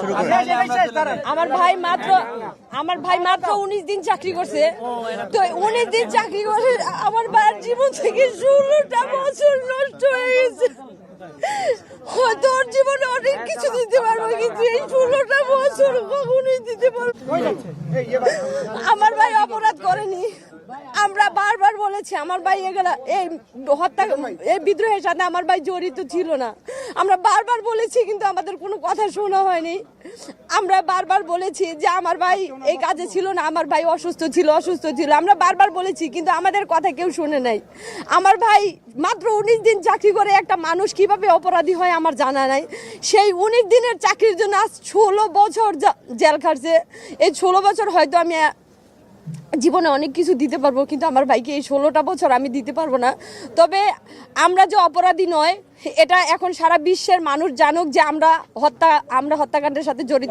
শুরু করে আমার ভাই মাত্র আমার ভাই মাত্র উনিশ দিন চাকরি করছে। তো উনিশ দিন চাকরি করে আমার ভাইয়ের জীবন থেকে ষোলোটা বছর নষ্ট হয়ে গেছে। হয়তো ওর জীবনে অনেক কিছু দিতে পারব কিন্তু এই ষোলোটা বছর কখনোই দিতে পারব আমার ভাই অপরাধ করেনি। আমরা বারবার বলেছি, আমার ভাই এগুলা, এই হত্যা, এই বিদ্রোহের সাথে আমার ভাই জড়িত ছিল না। আমরা বারবার বলেছি, কিন্তু আমাদের কোনো কথা শোনা হয়নি। আমরা বারবার বলেছি যে আমার ভাই এই কাজে ছিল না, আমার ভাই অসুস্থ ছিল অসুস্থ ছিল। আমরা বারবার বলেছি, কিন্তু আমাদের কথা কেউ শুনে নাই। আমার ভাই মাত্র উনিশ দিন চাকরি করে একটা মানুষ কীভাবে অপরাধী হয় আমার জানা নাই। সেই উনিশ দিনের চাকরির জন্য আজ ষোলো বছর জেল খাটছে। এই ষোলো বছর হয়তো আমি জীবনে অনেক কিছু দিতে পারব, কিন্তু আমার ভাইকে এই ষোলোটা বছর আমি দিতে পারব না। তবে আমরা যে অপরাধী নয়, এটা এখন সারা বিশ্বের মানুষ জানুক যে আমরা হত্যা, আমরা হত্যাকাণ্ডের সাথে জড়িত